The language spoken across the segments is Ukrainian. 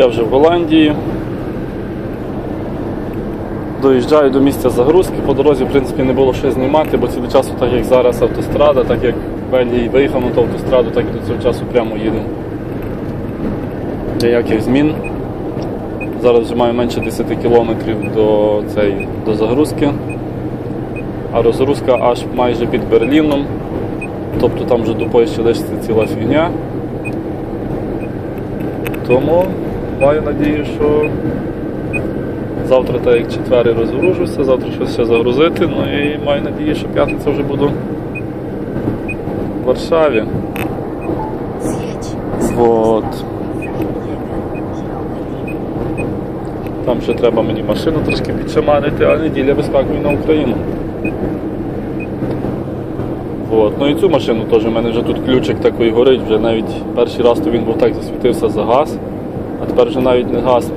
Я вже в Голландії. Доїжджаю до місця загрузки. По дорозі, в принципі, не було що знімати, бо цілий час, так як зараз автострада, так як в Бельгії виїхав на ту автостраду, так і до цього часу прямо їду. Ніяких змін. Зараз вже маю менше 10 кілометрів до, цей, до загрузки. А розгрузка аж майже під Берліном. Тобто там вже до Польщі лишиться ціла фігня. Тому маю надію, що завтра так як четвер я розгружуся, завтра щось ще загрузити, ну і маю надію, що п'ятниця вже буду в Варшаві. Вот. Там ще треба мені машину трошки підшаманити, а неділя вискакую на Україну. Вот. Ну і цю машину теж, у мене вже тут ключик такий горить, вже навіть перший раз то він був так засвітився за газ, вже навіть не гасне.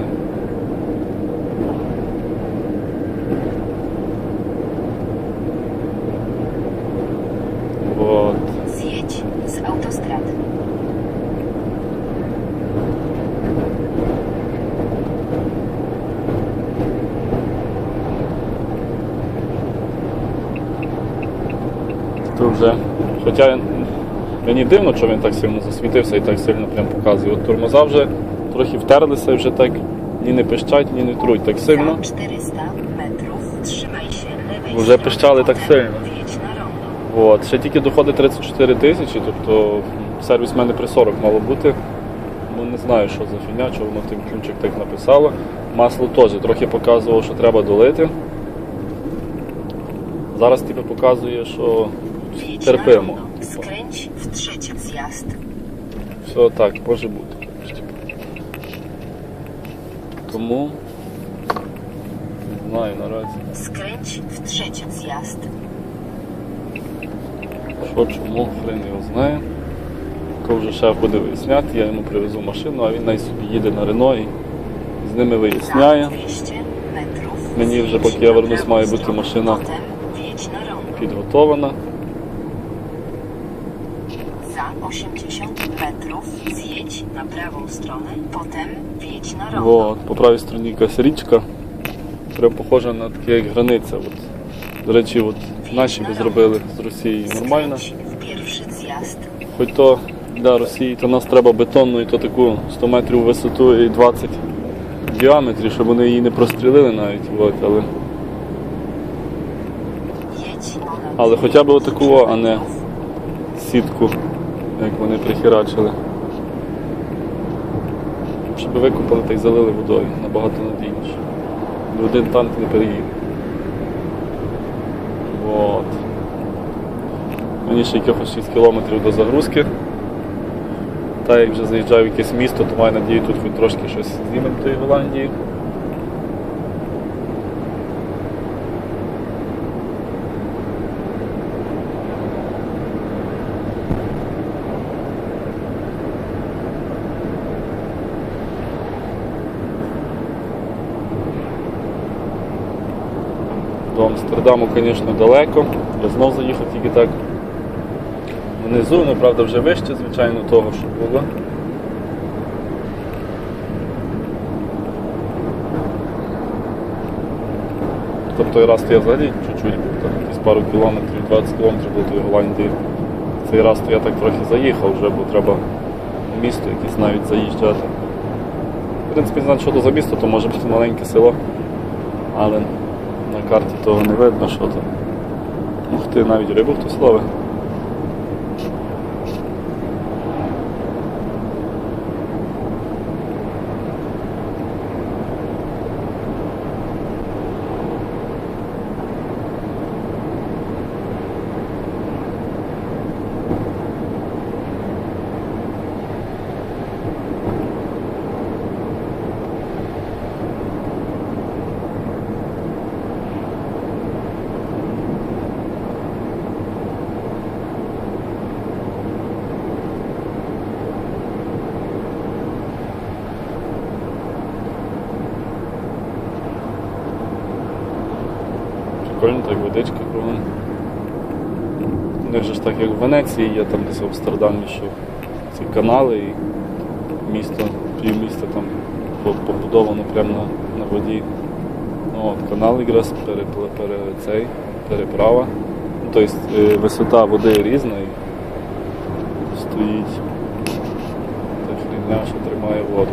Вот. Zjedź z autostrady. То вже. Хоча мені дивно, що він так сильно засвітився і так сильно прям показує. От тормоза вже трохи втерлися вже так ні не пищать, ні не труть так сильно. 400 metrów trzymaj się lewej Вже пищали так сильно. От. Ще тільки доходить 34 тисячі, тобто сервіс в мене при 40 мало бути. Ну не знаю, що за фігня, що воно тим ключик так написало. Масло теж трохи показувало, що треба долити. Зараз тобі показує, що терпимо. Типу. Skręć w trzeci zjazd. Все так, може бути. Тому не знаю наразі. Skręć w trzeci zjazd. Що чому, хрен його знає. То вже шеф буде виясняти, я йому привезу машину, а він най собі їде на Рено і з ними виясняє. 200 metrów. Мені вже, поки я вернусь, має бути машина Potem wjedź na rondo. підготована. Za 80 metrów zjedź na prawą stronę, potem wjedź na rondo. Вот, по правій стороні якась річка. Прям похожа на таке, як границя. От. До речі, от наші би зробили з Росією нормально. Хоч то для Росії, то нас треба бетонну і то таку 100 метрів висоту і 20 в діаметрі, щоб вони її не прострілили навіть. От, але, але хоча б 200 отаку, а не сітку, як вони прихерачили. Щоб викопали та й залили водою набагато надійніше. Ні Один танк не переїде. Вот. Мені ще якихось 6 кілометрів до загрузки. Та як вже заїжджаю в якесь місто, то маю надію, тут хоч трошки щось знімемо тої Голландії. До Амстердаму, звісно, далеко. Я знов заїхав тільки так внизу, ну правда вже вище, звичайно, того, що було. Тобто раз то я взагалі чуть-чуть якісь пару кілометрів, 20 кілометрів до тої Голландії. Цей раз то я так трохи заїхав вже, бо треба в місто якесь навіть заїжджати. В принципі, не знаю, що то за місто, то може бути маленьке село. Але на карті того не видно, що там. Ух ти, навіть рибу хтось ловить. Прикольно, так водичка кругом. У них ж так як в Венеції є там десь в Амстердамі, що ці канали і місто, півміста там побудовано прямо на, на воді. Ну, От, канал якраз перепла- пере, цей, переправа. Ну, Тобто е, висота води різна і стоїть та що тримає воду.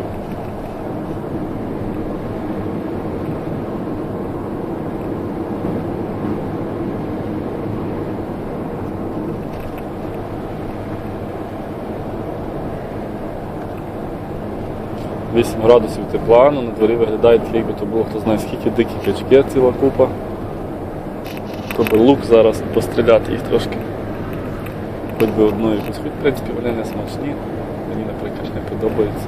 Вісім градусів тепла, ну на дворі виглядає так, якби то було хто знає скільки дикі качки, ціла купа. То би лук зараз постріляти їх трошки. Хоч би одну якусь, хоч в принципі вони не смачні. Мені, наприклад, не подобаються.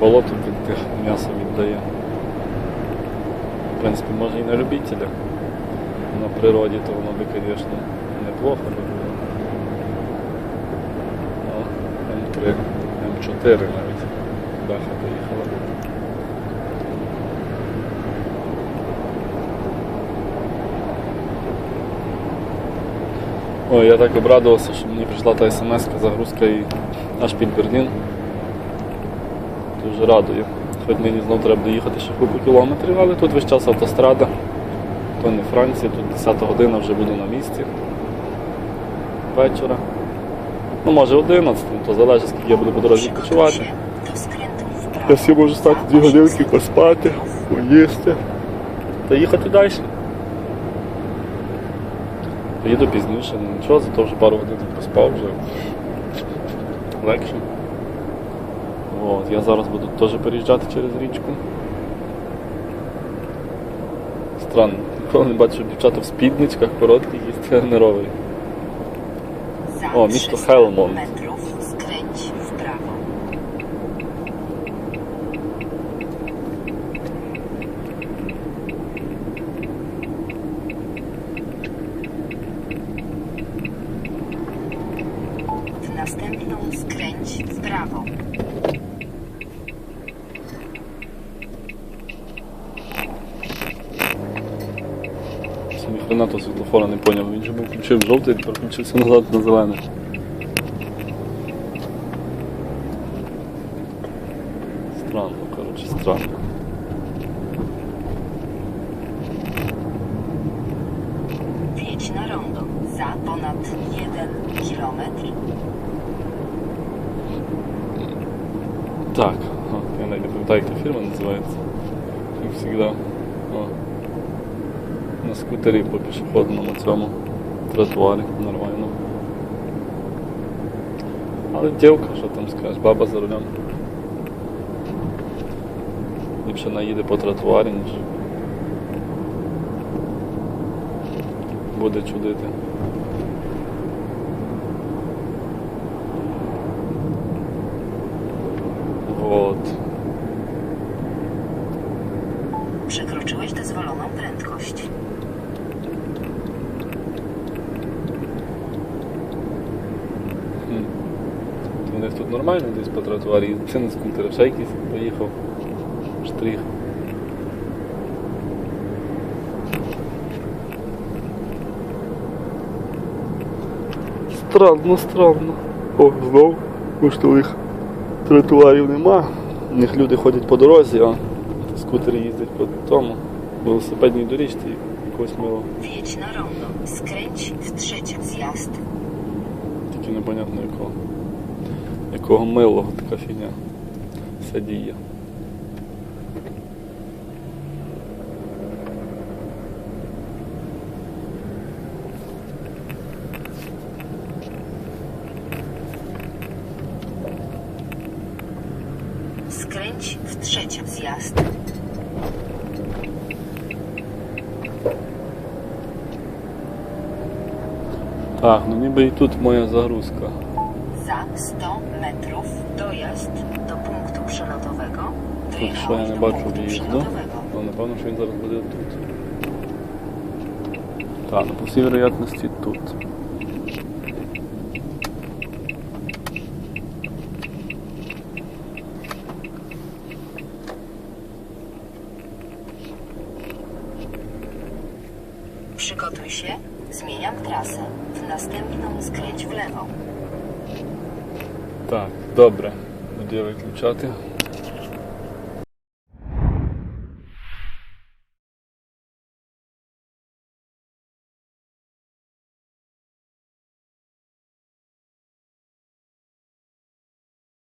Болото тих м'ясо віддає. В принципі, може і на любителя. На природі то воно би, звісно, неплохо би було. Ну, М3, М4 навіть. Даха поїхала. Ой, я так обрадувався, що мені прийшла та смс загрузка і аж під Берлін. Дуже радую. Хоч мені знову треба доїхати ще купу кілометрів, але тут весь час автострада. То не Франція, тут 10 година вже буду на місці. Вечора. Ну, може 11, то залежить, скільки я буду по дорозі почувати. Я всі можу стати дві годинки, поспати, поїсти та їхати далі. Поїду пізніше, ну нічого, зато вже пару годин поспав вже легше. От, я зараз буду теж переїжджати через річку. Странно, ніколи не бачив дівчата в спідничках коротких їсти не ровий. Za O, miasto 300 Helmond. metrów skręć w prawo. W następną skręć w prawo. Це ніхрена того світлофора не поняв. Він же був включив жовтий, тепер включився назад на зелений. Странно, коротше, странно. Wjedź na rondo. Za ponad 1 kilometr. Так, о, я навіть не пам'ятаю, як та фірма називається. Як завжди. О. На скутері по пішохідному цьому тротуарі нормально. Але дівка, що там скажеш, баба за рулем. Ліпше наїде по тротуарі, ніж буде чудити. Вот. Przekroczyłeś dozwoloną prędkość. У них тут нормально десь по тротуарі. Це не скутер, ще якийсь поїхав. Штрих. Странно, странно. О, знов поштових тротуарів нема. У них люди ходять по дорозі, а скутери їздять по тому велосипедній доріжці якось мило. Wjedź ровно. Skręć w trzeci zjazd. Тільки непонятно якого. Якого милого така фігня. Все діє. Skręć w trzeci zjazd. Так, ну ніби і тут моя загрузка. Za 100 metrów dojazd do punktu przelotowego. Тут що я Dojechałeś не do бачу punktu в'їзду. przelotowego. Ну, напевно, що він зараз буде тут. Так, ну по всій вероятності тут. mną, skręć w lewo. Tak, dobre. Gdzie wyključati?